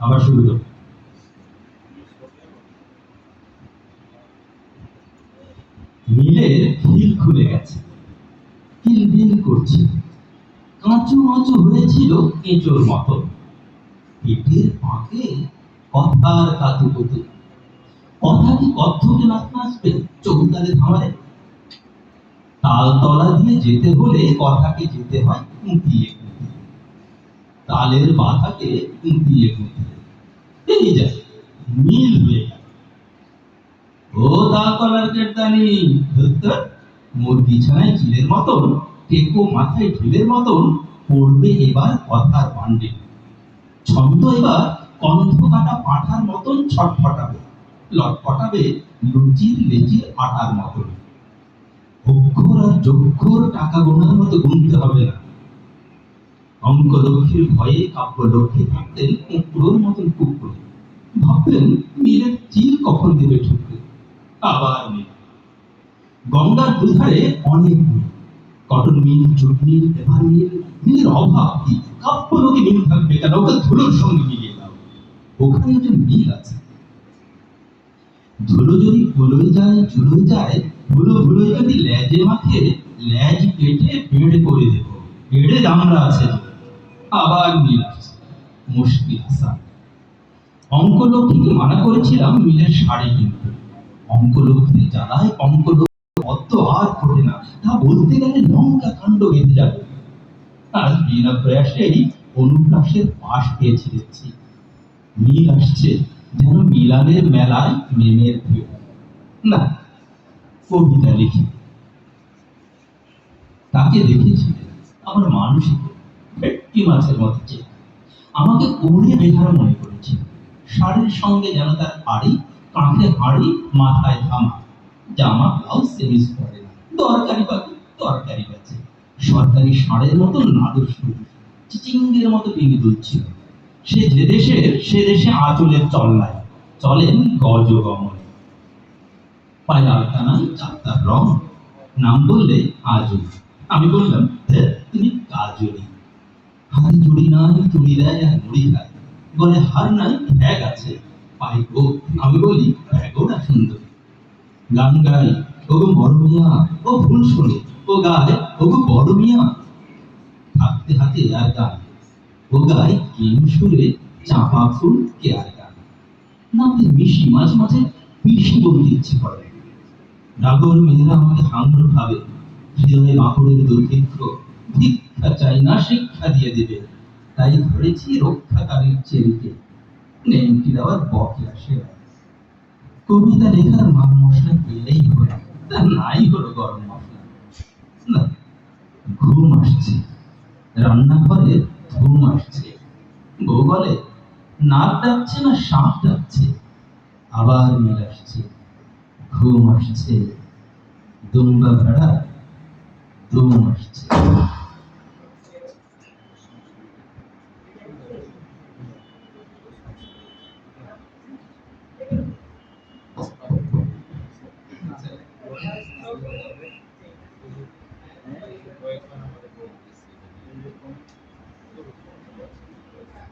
আবার শুরু করো। মিলের খিল খুলে গেছে। কিলবিল করছে। কাঁচু মাচু হয়েছিল কেঁচোর মতো। পেটের ফাঁকে কথার কাতু কুতু কথা কি চৌতালে ধামারে তালতলা দিয়ে যেতে হলে কথাকে যেতে হয় তালের বাধাকে যায় মিল হয়ে ও তালতলার কেটদানি মোর বিছানায় চিলের মতন টেকো মাথায় ঢিলের মতন পড়বে এবার কথার ছন্দ এবার কণ্ঠ কাটা পাঠার মতন ছটফটাবে, লটপটাবে লুচির লেচির আটার মতন। অক্ষর আর যক্ষর টাকা গোনার মতো গুনতে হবে না। অঙ্ক লক্ষ্মীর ভয়ে কাব্য লক্ষ্মী থাকতেন কুকুরোর মতন কুকুর। ভাবলেন মিলের চিল কখন দেবে ঠুকরে? আবার মিল গঙ্গার দুধারে অনেক cotton mill jute mill paper mill মিলের অভাব কি? কাব্য লোকে মিল থাকবে কেন? ওকে ধুলোর সঙ্গে মিলিয়ে দাও। ওখানে একজন মিল আছে। ধুলো যদি ফুলোয় যায় চুলোয় যায়, ধুলো ধুলোয় যদি ল্যাজে মাখে ল্যাজ কেটে বেড করে দেব। পেড়ে দামড়া আছে। আবার মুশকিল হাসান। মানা করেছিলাম মিলের জ্বালায় অঙ্কলক্ষ্মী অত আর ফোটে না। তা বলতে গেলে লঙ্কা কাণ্ড বেঁধে যাবে। বিনা প্রয়াসেই অনুপ্রাসের পাশ পেয়েছি দেখছি। মিল আসছে যেন মিলানের মেলায় মেমের ভিড়। না, কবিতা লিখি। তাকে দেখেছি। আমার মানসিক ভেটকি মাছের মতো চেয়ে আমাকে কোড়ে বেধার মনে করেছে। শাড়ির সঙ্গে যেন তার হাড়ি কাঁধে হাড়ি মাথায় ধামা জামা ব্লাউজ সেমিস না দরকারি পাবে তরকারি পাচ্ছে সরকারি ষাঁড়ের মতো নাদুর সুর। চিচিঙ্গের মতো পিঙি দুলছিল। সে যে দেশের সে দেশে আঁচলের চল্লায়। চলেন গজ গমনে পায়ে আলতা নাই চারটার রং। নাম বললে আজও আমি বললাম "ধ্যাৎ, তুমি কাজলি হার জুড়ি নাই চুড়ি দেয়, আর মুড়ি খায়। বলে, হার নাই, ব্যাগ আছে। পাই গো, আমি বলি ব্যাগওটা সুন্দর। গান গাই, ওগো বড় মিয়া, ও ভুল শোনে। ও গায়, ওগো বড় মিয়া। থাকতে হাতে আর গান। ও গায়, কিং সুরে চাপা ফুল কে আর গান। নামতে মিশি মাঝে মাঝে পিসি বলতে ইচ্ছে করে। ডাগর মেয়েরা আমাকে হাঙ্গর ভাবে। হৃদয়ে মাকড়ের দুর্ভিক্ষ ভিক্ষা চাই, না শিক্ষা দিয়ে দেবে। তাই ধরেছি রক্ষাকারীর চেরিকে নেমকি দেওয়ার বকে আসে। কবিতা লেখার মান মশলা পেলেই হলো তা নাই হলো গরম মশলা। ঘুম আসছে। রান্নাঘরে ধুম আসছে। বউ বলে, নাক ডাকছে না সাপ ডাকছে? আবার মিল আসছে। ঘুম আসছে। দুম্বা ভেড়া, দুম আসছে।